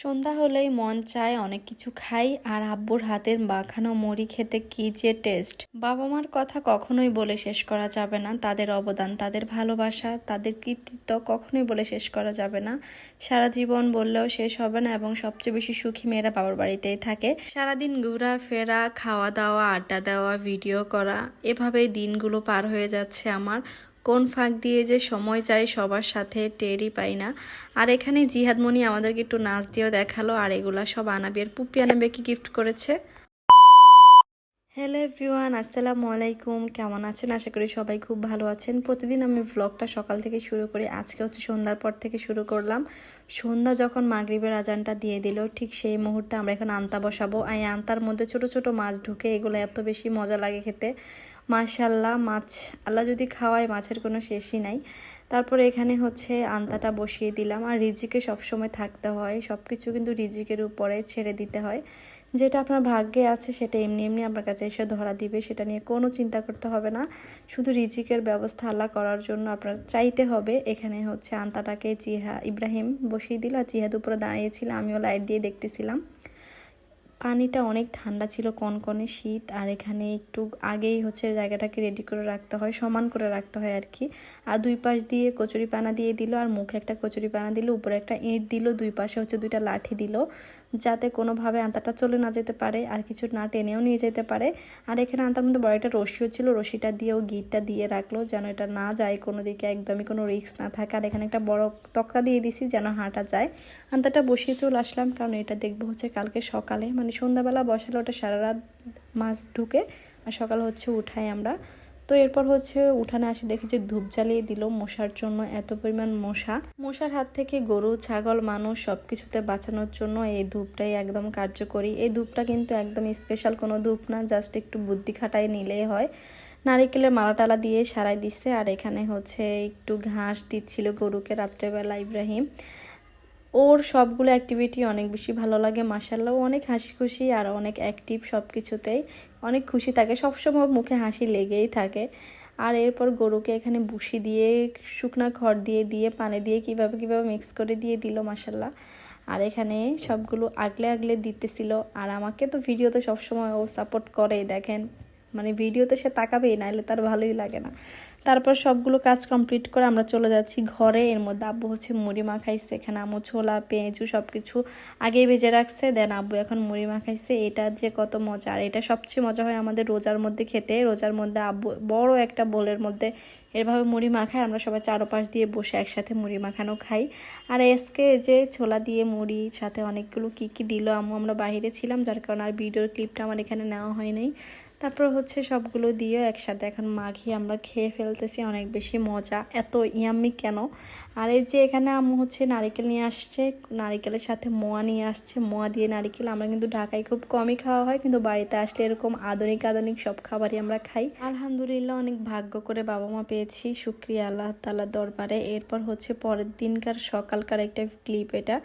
সন্ধ্যা হলেই মন চায় অনেক কিছু খাই, আর আব্বুর হাতের মাখানো মুড়ি খেতে কি যে টেস্ট বাবা মার কথা কখনোই বলে শেষ করা যাবে না। তাদের অবদান, তাদের ভালোবাসা, তাদের কৃতিত্ব কখনোই বলে শেষ করা যাবে না। সারা জীবন বললেও শেষ হবে না এবং সবচেয়ে বেশি সুখী মেয়েরা বাবার বাড়িতেই থাকে। সারাদিন ঘোরা ফেরা খাওয়া দাওয়া আড্ডা দেওয়া ভিডিও করা, এভাবেই দিনগুলো পার হয়ে যাচ্ছে আমার। কোন ফাঁক দিয়ে যে সময় চাই সবার সাথে টেরই পাই না। আর এখানে জিহাদমণি আমাদেরকে একটু নাচ দিয়েও দেখাল, আর এগুলা সব আনাবিয়ার পুপি আনাবিয়াকে গিফট করেছে? হ্যালো এভরিওয়ান আসসালামু আলাইকুম। কেমন আছেন? আশা করি সবাই খুব ভালো আছেন। প্রতিদিন আমি ভ্লগটা সকাল থেকে শুরু করি। আজকে হচ্ছে সন্ধ্যার পর থেকে শুরু করলাম। সন্ধ্যা যখন মাগরিবের আজানটা দিয়ে দিল, ঠিক সেই মুহূর্তে আমরা এখন আন্তা বসাবো। এই আন্তার মধ্যে ছোট ছোট মাছ ঢুকে এগুলো এত বেশি মজা লাগে খেতে। মাশাল্লাহ মাছ আল্লাহ যদি খাওয়ায়, মাছের কোনো শেষই নাই। তারপরে এখানে হচ্ছে আন্তাটা বসিয়ে দিলাম। আর রিজিকে সবসময় থাকতে হয়। সব কিছু কিন্তু রিজিকের উপরে ছেড়ে দিতে হয়। যেটা আপনার ভাগ্যে আছে, সেটা এমনি এমনি আপনার কাছে এসে ধরা দিবে। সেটা নিয়ে কোনো চিন্তা করতে হবে না। শুধু রিজিকের ব্যবস্থা আল্লাহ করার জন্য আপনার চাইতে হবে। এখানে হচ্ছে আন্তাটাকে জিহা ইব্রাহিম বসিয়ে দিল। আর জিহাদ উপরে দাঁড়িয়েছিল। আমিও লাইট দিয়ে দেখতেছিলাম। পানিটা অনেক ঠান্ডা ছিল, কনকনে শীত, আর এখানে একটু আগেই হচ্ছে জায়গাটাকে রেডি করে রাখতে হয়, সমান করে রাখতে হয় আর কি। আর দুই পাশ দিয়ে কচুরি পানা দিয়ে দিল, আর মুখে একটা কচুরি পানা দিল, উপরে একটা ইঁট দিল, দুই পাশে হচ্ছে দুইটা লাঠি দিল। যাতে কোনোভাবে আন্তাটা চলে না যেতে পারে আর কিছু না টেনেও নিয়ে যেতে পারে। আর এখানে আন্তার মধ্যে বড় একটা রশিও ছিল রশিটা দিয়েও গিটটা দিয়ে রাখল যেন এটা না যায়, কোনো দিকে একদমই কোনো রিস্ক না থাকে। আর এখানে একটা বড় তক্তা দিয়ে দিছি যেন হাঁটা যায়। আন্তাটা বসিয়ে চলে আসলাম কারণ এটা দেখব হচ্ছে কালকে সকালে। মানে সন্ধ্যাবেলা বসালে ওটা সারা রাত মাছ ঢুকে আর সকাল হচ্ছে উঠাই আমরা। তো এরপর হচ্ছে উঠানে আসে দেখি যে ধূপ জ্বালিয়ে দিল মশার জন্য এত পরিমাণ মশা। মশার হাত থেকে গরু, ছাগল, মানুষ সব কিছুতে বাঁচানোর জন্য এই ধূপটাই একদম কার্যকরী। এই ধূপটা কিন্তু একদম স্পেশাল কোনো ধূপ না জাস্ট একটু বুদ্ধি খাটাই নিলেই হয়। নারিকেলের মালা টালা দিয়ে সারাই দিচ্ছে আর এখানে হচ্ছে একটু ঘাস দিচ্ছিল গরুকে রাত্রেবেলা ইব্রাহিম। ওর সবগুলো অ্যাক্টিভিটি অনেক বেশি ভালো লাগে মাসাল্লাহ অনেক হাসি খুশি আর অনেক অ্যাক্টিভ সব কিছুতেই অনেক খুশি থাকে। সবসময় মুখে হাসি লেগেই থাকে। আর এরপর গরুকে এখানে বুসি দিয়ে, শুকনা খড় দিয়ে দিয়ে, পানি দিয়ে কীভাবে কীভাবে মিক্স করে দিয়ে দিল মাসাল্লাহ আর এখানে সবগুলো আগলে আগলে দিতেছিল। আর আমাকে তো ভিডিওতে সবসময় ও সাপোর্ট করে দেখেন। মানে ভিডিওতে সে তাকাবেই, নাহলে তার ভালোই লাগে না। তারপর সবগুলো কাজ কমপ্লিট করে আমরা চলে যাচ্ছি ঘরে। এর মধ্যে আব্বু হচ্ছে মুড়ি মাখাইছে, এখানে আমু ছোলা পেঁচু সব কিছু আগেই ভেজে রাখছে। দেন আব্বু এখন মুড়ি মাখাইছে। এটা যে কত মজা। আর এটা সবচেয়ে মজা হয় আমাদের রোজার মধ্যে খেতে। রোজার মধ্যে আব্বু বড় একটা বোলের মধ্যে এভাবে মুড়ি মাখায়। আমরা সবাই চারোপাশ দিয়ে বসে একসাথে মুড়ি মাখানো খাই। আর এসকে যে ছোলা দিয়ে মুড়ি, সাথে অনেকগুলো কী কী দিল আম্মু, আমরা বাইরে ছিলাম, যার কারণে আর ভিডিওর ক্লিপটা আমার এখানে নেওয়া হয় নাই। তারপর হচ্ছে সবগুলো দিয়ে একসাথে। এখন মাখি আমরা খেয়ে ফেলতেছি, অনেক বেশি মজা। এত ইয়াম্মি কেন? আর এই যে এখানে আম্মু হচ্ছে নারিকেল নিয়ে আসছে, নারিকেলের সাথে মোয়া নিয়ে আসছে। মোয়া দিয়ে নারিকেল আমরা কিন্তু ঢাকায় খুব কমই খাওয়া হয়, কিন্তু বাড়িতে আসলে এরকম আধুনিক আধুনিক সব খাবারই আমরা খাই। আলহামদুলিল্লাহ অনেক ভাগ্য করে বাবা মা পেয়েছি। শুক্রিয়া আল্লাহ তাল্লাহ দরবারে। এরপর হচ্ছে পরের দিনকার সকালকার একটা ক্লিপ এটা।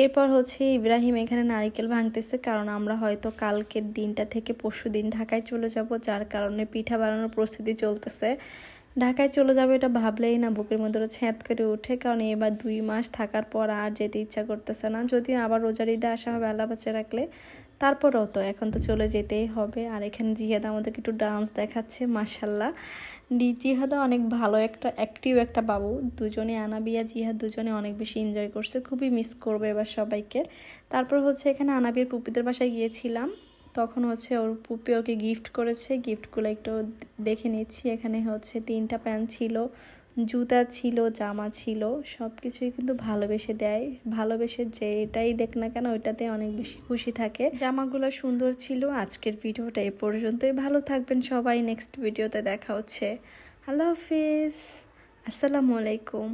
এরপর হচ্ছে ইব্রাহিম এখানে নারিকেল ভাঙতেছে, কারণ আমরা হয়তো কালকের দিনটা থেকে পরশু দিন ঢাকায় চলে যাব, যার কারণে পিঠা বানানোর প্রস্তুতি চলতেছে। ঢাকায় চলে যাবে এটা ভাবলেই না বুকের মধ্যে ছ্যাঁত করে ওঠে, কারণ এবার দুই মাস থাকার পর আর যেতে ইচ্ছা করতেছে না। যদিও আবার রোজার ঈদে আসা হবে, আল্লাহ বাচ্চা রাখলে তারপরও তো এখন তো চলে যেতেই হবে। আর এখানে জিহাদা আমাদেরকে একটু ডান্স দেখাচ্ছে মাসাল্লাহ জিহাদা অনেক ভালো একটা অ্যাক্টিভ একটা বাবু। দুজনে আনাবিয়া, জিহাদ দুজনে অনেক বেশি এনজয় করছে। খুবই মিস করবে এবার সবাইকে। তারপর হচ্ছে এখানে আনাবিয়ার পুপিদের বাসায় গিয়েছিলাম। তখন হচ্ছে ওর পুপি ওকে গিফট করেছে। গিফটগুলো একটু দেখে নিচ্ছি। এখানে হচ্ছে তিনটা প্যান্ট ছিল। জুতা ছিল, জামা ছিল সব কিছুই কিন্তু ভালোবেসে দেয়। ভালোবেসে যে এটাই দেখ না কেন, ওইটাতে অনেক বেশি খুশি থাকে। জামাগুলো সুন্দর ছিল, আজকের ভিডিওটা এ পর্যন্তই। ভালো থাকবেন সবাই, নেক্সট ভিডিওতে দেখা হচ্ছে। আল্লাহ হাফিজ। আসসালামু আলাইকুম।